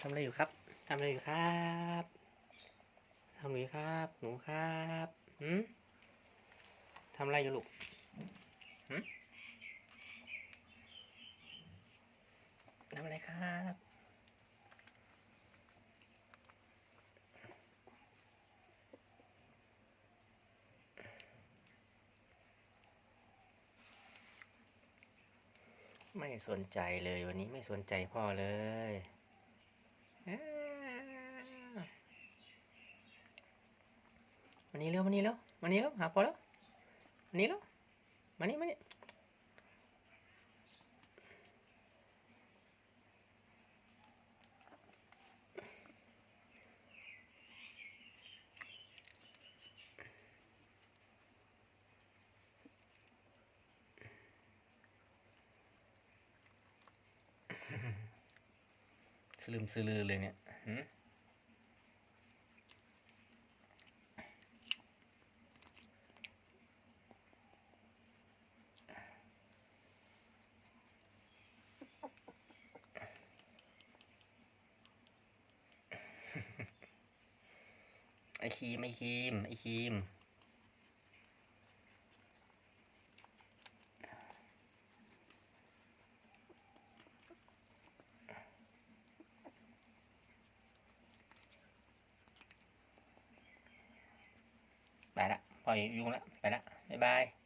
ทำอะไรอยู่ครับทำอะไรอยู่ครับทำอะไรครับ หนูครับหืมทำอะไรอยู่ลูกหืมทำอะไรครับไม่สนใจเลยวันนี้ไม่สนใจพ่อเลยอ้าว มานี่เร็วมานี่เร็วมานี่เร็วหาพอแล้วมานี่เร็วมานี่มานี่สลืมสลือเลยเนี่ย ไอครีมไอครีมไอครีมไปละ พอยุ่งละ ไปละ บ๊ายบาย